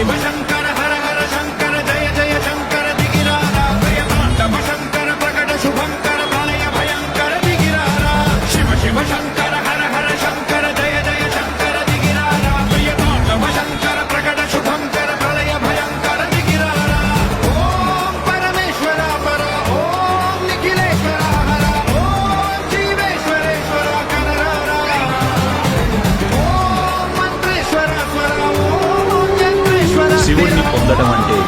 శివ శంకర హర పొందడం అంటే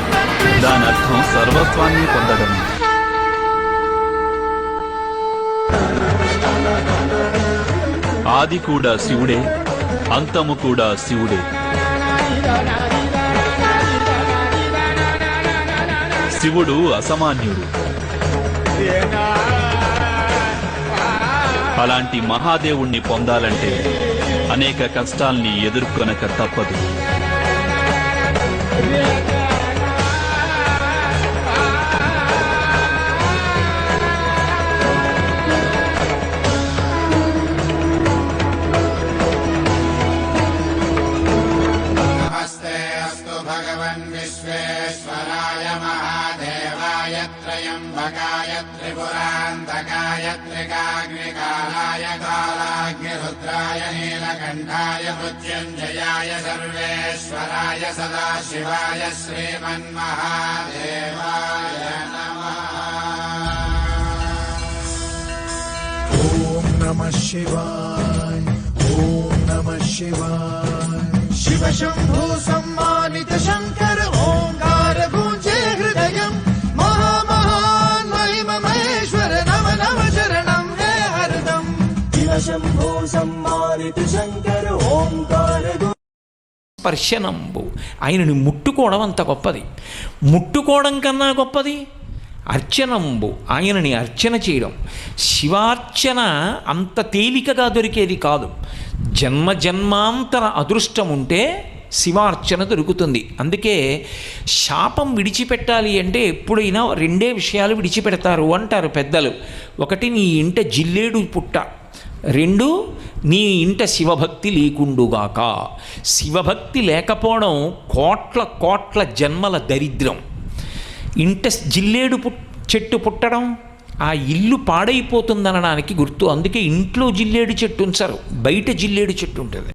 దాని అర్థం సర్వస్వాన్ని పొందడం. ఆది కూడా శివుడే అంతము కూడా శివుడే. శివుడు అసమాన్యుడు. అలాంటి మహాదేవుణ్ణి పొందాలంటే అనేక కష్టాల్ని ఎదుర్కొనక తప్పదు. Yeah. विश्वेश्वराय महादेवाय त्र्यम्बकाय त्रिपुरान्तकाय त्रिकाग्निकालाय कालाग्निरुद्राय नीलकण्ठाय मृत्युञ्जयाय सर्वेश्वराय सदाशिवाय श्रीमन्महादेवाय नमः। ॐ नमः शिवाय ॐ नमः शिवाय। शिव शम्भो सम्मानित शङ्कर స్పర్శనంబు. ఆయనని ముట్టుకోవడం అంత గొప్పది. ముట్టుకోవడం కన్నా గొప్పది అర్చనంబు. ఆయనని అర్చన చేయడం. శివార్చన అంత తేలికగా దొరికేది కాదు. జన్మ జన్మాంతర అదృష్టం ఉంటే శివార్చన దొరుకుతుంది. అందుకే శాపం విడిచిపెట్టాలి అంటే ఎప్పుడైనా రెండే విషయాలు విడిచిపెడతారు అంటారు పెద్దలు. ఒకటి నీ ఇంట జిల్లేడు పుట్ట. రెండు నీ ఇంట శివభక్తి లేకుండుగాక. శివభక్తి లేకపోవడం కోట్ల కోట్ల జన్మల దరిద్రం. ఇంట జిల్లేడు పుట్ చెట్టు పుట్టడం ఆ ఇల్లు పాడైపోతుందనడానికి గుర్తు. అందుకే ఇంట్లో జిల్లేడు చెట్టు ఉంచరు బయట జిల్లేడు చెట్టు ఉంటుంది.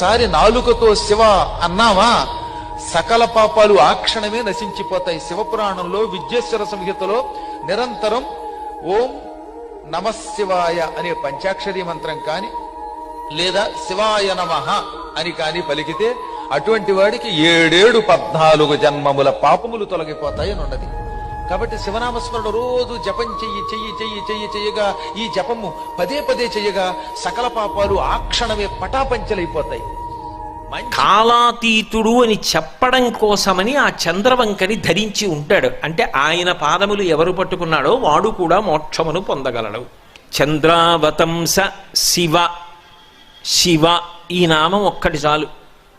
ఒక్కసారి నాలుకతో శివ అన్నావా? సకల పాపాలు ఆ క్షణమే నశించిపోతాయి. శివపురాణంలో విద్యేశ్వర సంహితలో నిరంతరం ఓం నమశివాయ అనే పంచాక్షరీ మంత్రం కాని లేదా శివాయ నమః అని కాని పలికితే అటువంటి వాడికి ఏడేడు పద్నాలుగు జన్మముల పాపములు తొలగిపోతాయి అని ఉన్నది. కాబట్టి శివనామస్మరణ రోజు జపం చెయ్యి చెయ్యి చెయ్యి చెయ్యి చెయ్యగా. ఈ జపము పదే పదే చెయ్యగా. సకల పాపాలు ఆ క్షణమే పటాపంచలైపోతాయి. కాలాతీతుడు అని చెప్పడం కోసమని ఆ చంద్రవంకని ధరించి ఉంటాడు. అంటే ఆయన పాదములు ఎవరు పట్టుకున్నాడో వాడు కూడా మోక్షమును పొందగలడు. చంద్రావతంస శివ శివ ఈ నామం ఒక్కటి చాలు.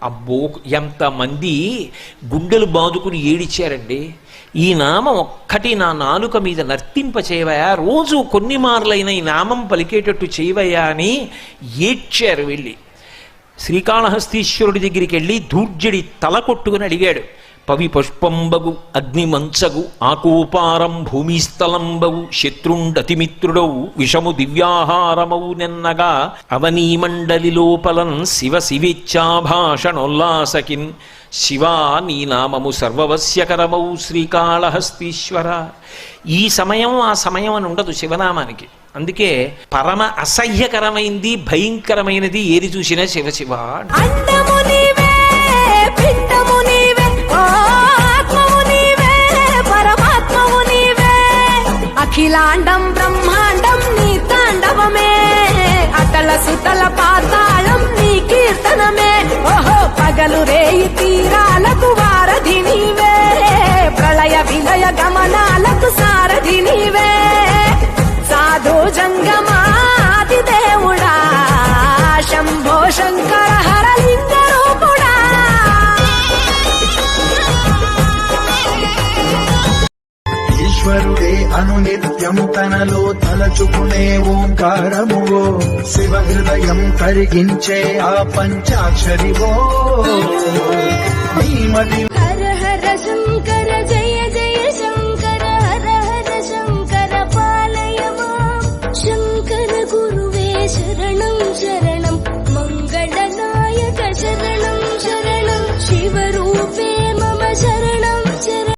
అబ్బో ఎంతమంది గుండెలు బాదుకుని ఏడిచారండి. ఈ నామం ఒక్కటి నా నాలుక మీద నర్తింప చేయవయా రోజు కొన్ని మార్లైన ఈ నామం పలికేటట్టు చేయవయా అని ఏడ్చారు వెళ్ళి. శ్రీకాళహస్తీశ్వరుడి దగ్గరికి వెళ్ళి దూర్జడి తల కొట్టుకుని అడిగాడు. పవి పుష్పంబగు అగ్నిమంచగు ఆకూపారం భూమిస్థలంబవు శత్రుండతిమిత్రుడవు విషము దివ్యాహారమవు నెన్నగా అవనీమండలి లోపలం శివ శివేచ్ఛాభాషణోల్లాసకిన్ శివా నీ నామము సర్వవశ్యకరమౌ శ్రీకాళహస్తీశ్వర. ఈ సమయం ఆ సమయం అని ఉండదు శివనామానికి. అందుకే పరమ అసహ్యకరమైంది భయంకరమైనది ఏది చూసినా శివ శివ అఖిలాండం హృదయం తనలో తలచుకునే ఓంకారముగో శివ హృదయం కరిగించే ఆ పంచాక్షరివో. నీ